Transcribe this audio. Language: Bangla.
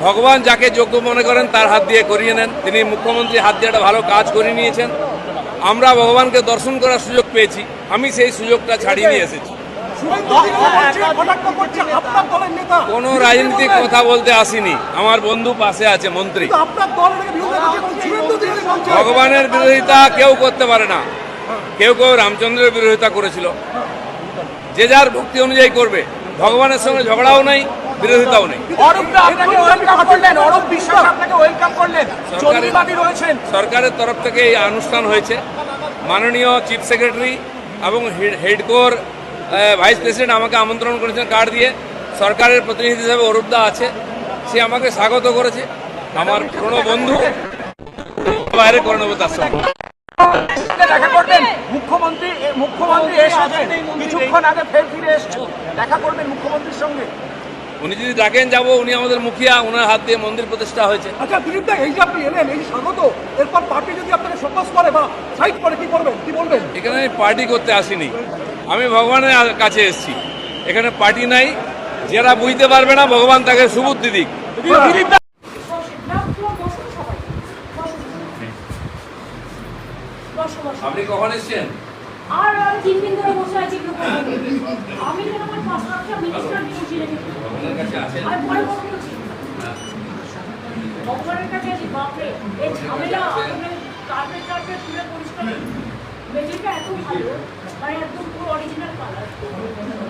ভগবান যাকে যোগ্য মনে করেন তার হাত দিয়ে করিয়ে নেন। তিনি মুখ্যমন্ত্রী হাত দিয়ে একটা ভালো কাজ করে নিয়েছেন। আমরা ভগবানকে দর্শন করার সুযোগ পেয়েছি। আমি সেই সুযোগটা ছাড়িয়ে নিয়ে এসেছি। কোনো রাজনীতিক কথা বলতে আসিনি। আমার বন্ধু পাশে আছে মন্ত্রী। ভগবানের বিরোধিতা কেউ করতে পারে না। কেউ কেউ রামচন্দ্রের বিরোধিতা করেছিল। যে যার ভক্তি অনুযায়ী করবে। ভগবানের সঙ্গে ঝগড়াও নেই। বিরোধিতাও নেই। অরূপদা আপনাকে ওয়েলকাম করলেন অরূপ বিশ্বাস আপনাকে ওয়েলকাম করলেন সরকারের- তরফ থেকে এই অনুষ্ঠান হয়েছে। মাননীয় চিফ সেক্রেটারি এবং হেড- হেডকোর ভাইস প্রেসিডেন্ট আমাকে আমন্ত্রণ করেছেন কার্ড দিয়ে। সরকারের প্রতিনিধি হিসেবে অরূপদা আছে। সে আমাকে স্বাগত করেছে। আমার পুরনো বন্ধু বাইরে করে নেব তার সঙ্গে। দেখা করবেন মুখ্যমন্ত্রী মুখ্যমন্ত্রী এসেছেন। কিছুক্ষণ আগে ফের ফিরে এসেছেন। দেখা করবেন মুখ্যমন্ত্রীর সঙ্গে। উনি যদি ডাকেন যাব উনি আমাদের মুখিয়া ওনার হাত দিয়ে মন্দির প্রতিষ্ঠা হয়েছে। আচ্ছা দিলীপ দা এই যে আপনি এলেন এই স্বাগত এরপর পার্টি যদি আপনাকে ফোকাস করে বা সাইড করে কি করবেন? কি বলবেন? এখানে আমি পার্টি করতে আসিনি। আমি ভগবানের কাছে এসেছি। এখানে পার্টি নাই। যারা বুঝতে পারবে না ভগবান তাকে সুবুদ্ধি দিক। দিলীপ দা! বসো বসো। আপনি কখন এসছেন? আর আমি তিন দিন ধরে বসে আছি আমি মেঝেটা এত ভালো মানে একদম পুরো অরিজিনাল কালার